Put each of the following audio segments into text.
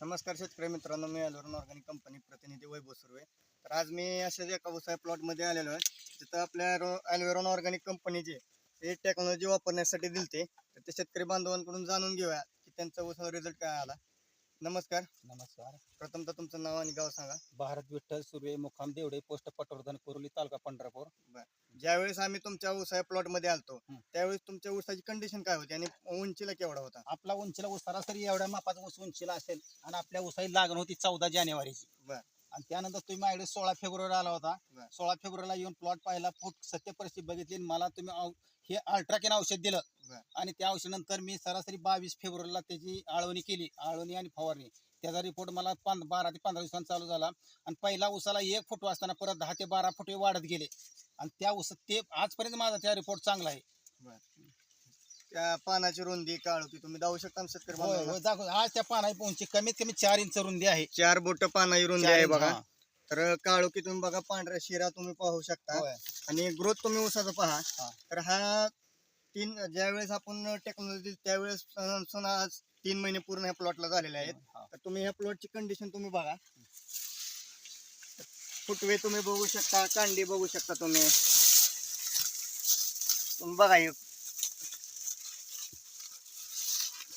नमस्कार शेतकरी मित्रांनो मी अलवरण ऑर्गॅनिक कंपनी प्रतिनिधी वैभव सुर्वे. तर आज मी अशाच एका उसाय प्लॉटमध्ये आलेलो आहे. तिथं आपल्या अल्वेरॉन ऑर्गॅनिक कंपनीची हे टेक्नॉलॉजी वापरण्यासाठी दिलते. तर ते शेतकरी बांधवांकडून जाणून घेऊया की त्यांचा ऊसाचा रिझल्ट काय आला. नमस्कार. नमस्कार. प्रथमतः तुमचं नाव आणि गाव सांगा. भारत विठ्ठल सुर्वे मुक्काम देवडे पोस्ट पटवर्धन कुरुली तालुका पंढरपूर. ज्यावेळेस आम्ही तुमच्या उसाया प्लॉटमध्ये आलतो हं. त्यावेळेस तुमच्या ऊसाची कंडिशन काय होती आणि उंचीला केवढा होता? आपला उंचीला ऊस सरासरी एवढ्या मापाचा ऊस उंचीला असेल आणि आपल्या ऊसाची लागण होती चौदा जानेवारीची. आणि त्यानंतर तुम्ही माझ्याकडे सोळा फेब्रुवारी आला होता. सोळा फेब्रुवारीला येऊन प्लॉट पाहिला फूट सत्य परिस्थिती बघितली आणि मला तुम्ही हे अल्ट्राकेन औषध दिलं. बर. आणि त्या औषधानंतर मी सरासरी बावीस फेब्रुवारीला त्याची आळवणी केली आळवणी आणि फवारणी त्याचा रिपोर्ट मला बारा ते पंधरा दिवसांनी चालू झाला आणि पहिला उसाला एक फूट वाचताना परत दहा ते बारा फुट वाढत गेले आणि त्या उस ते आजपर्यंत माझा त्या रिपोर्ट चांगला आहे त्या पानाची रुंदी काळोखी तुम्ही दावू शकता ना शेतकरी होय बांधवांना? होय दाखव आज त्या पानाची उंची कमीत कमी चार इंच रुंदी आहे चार बोट पानाची रुंदी चार आहे इंच, बघा हा. तर काळोखी तुम्ही बघा पांढऱ्या शिरा तुम्ही पाहू शकता होय. आणि ग्रोथ तुम्ही उसाचा पहा हा. तर हा तीन ज्यावेळेस आपण टेक्नॉलॉजी त्यावेळेस सण आज तीन महिने पूर्ण ह्या प्लॉटला झालेले आहेत. तर तुम्ही ह्या प्लॉटची कंडिशन तुम्ही बघा. फुटवे तुम्ही बघू शकता कांडी बघू शकता तुम्ही. तुम्ही बघा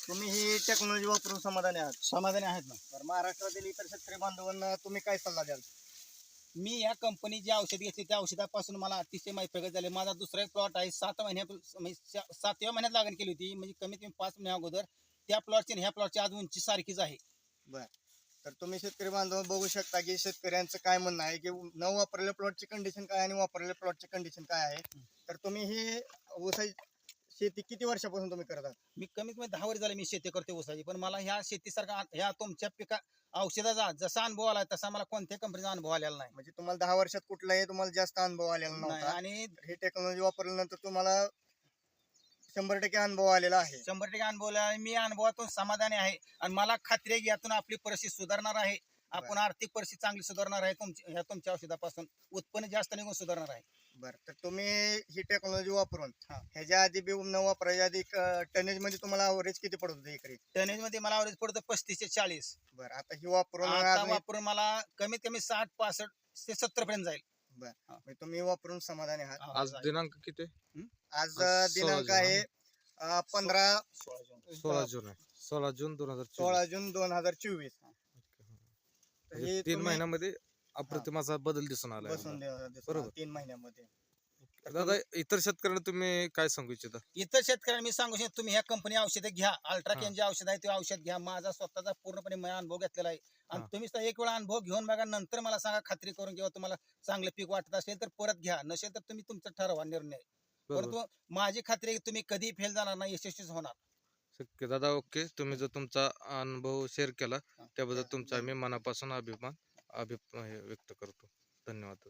तुम्ही ही टेक्नॉलॉजी वापरून समाधानी आहात. समाधानी आहेत ना? तर महाराष्ट्रातील इतर शेतकरी बांधवांना तुम्ही काय सल्ला द्याल? मी या कंपनी जी औषध घेतली त्या औषधापासून मला अतिशय माहिती प्रगत झाली. माझा दुसरा एक प्लॉट आहे सात महिन्या म्हणजे सातव्या महिन्यात लागण केली होती. म्हणजे कमीत कमी पाच महिन्या अगोदर. त्या प्लॉटची आणि ह्या प्लॉटची आज उंची सारखीच आहे. तर तुम्ही शेतकरी बांधव बघू शकता की शेतकऱ्यांचं काय म्हणणं आहे की न वापरलेल्या प्लॉटची कंडिशन काय आणि वापरलेल्या प्लॉटची कंडिशन काय आहे? तर तुम्ही ही ऊसाची शेती किती वर्षापासून तुम्ही करत आहात? मी कमीत कमी दहा वर्ष झाले मी शेती करते ऊसाची पण मला ह्या शेतीसारखा ह्या तुमच्या पिका औषधाचा जसा अनुभव आला तसा मला कोणत्या कंपनीचा अनुभव आलेला नाही. म्हणजे तुम्हाला दहा वर्षात कुठलाही तुम्हाला जास्त अनुभव आलेला नाही, नव्हता. आणि ही टेक्नॉलॉजी वापरल्यानंतर तुम्हाला शंभर टक्के अनुभव आलेला आहे. शंभर टक्के अनुभव आहे. मी अनुभवातून समाधानी आहे. आणि मला खात्री आहे की यातून आपली परिस्थिती सुधारणार आहे. आपण आर्थिक परिस्थिती चांगली सुधारणार आहे तुमची ह्या तुमच्या औषधापासून उत्पन्न जास्त निघून सुधारणार आहे. बरं तर तुम्ही ही टेक्नॉलॉजी वापरून हा. ह्याच्या आधी बी न वापरायच्या आधी टनेजमध्ये तुम्हाला अवरेज किती पडत होते एकरी? टनेजमध्ये मला अवरेज पडतं पस्तीस ते चाळीस. बरं आता ही वापरून आता वापरून मला कमीत कमी साठ पासष्ट ते सत्तर पर्यंत जाईल. बरं. म्हणजे तुम्ही वापरून समाधानी आहात. हा, आज जाईल. दिनांक किती? आज आज अ, सोळा दिनांक आहे अ, पंधरा सोळा जून. सोळा जून आहे. सोळा जून दोन हजार सोळा जून दोन हजार चोवीस. हे तीन तुम्ही महिन्यामध्ये अप्रतिमाचा बदल दिसून आला बसून दे- दिसणार बरोबर. तीन महिन्यामध्ये. दादा इतर शेतकऱ्यांना तुम्ही काय सांगू इच्छिता? इतर शेतकऱ्यांना मी सांगू शकतो तुम्ही ह्या कंपनी औषधं घ्या. अल्ट्राकेन जे औषध आहे ते औषध घ्या. माझा स्वतःचा पूर्णपणे अनुभव घेतलेला आहे. आणि हा. तुम्ही सुद्धा एक वेळा अनुभव घेऊन बघा नंतर मला सांगा खात्री करून किंवा तुम्हाला चांगलं पीक वाटत असेल तर परत घ्या. नसेल तर तुम्ही तुमचा ठरवा निर्णय. बरोबर. परंतु माझी खात्री आहे की तुम्ही कधी फेल जाणार नाही यशस्वीच होणार. शक्य दादा ओके. तुम्ही जो तुमचा अनुभव शेअर केला हा. त्याबद्दल तुमचा मी मनापासून अभिमान अभिप्राय व्यक्त करतो. धन्यवाद.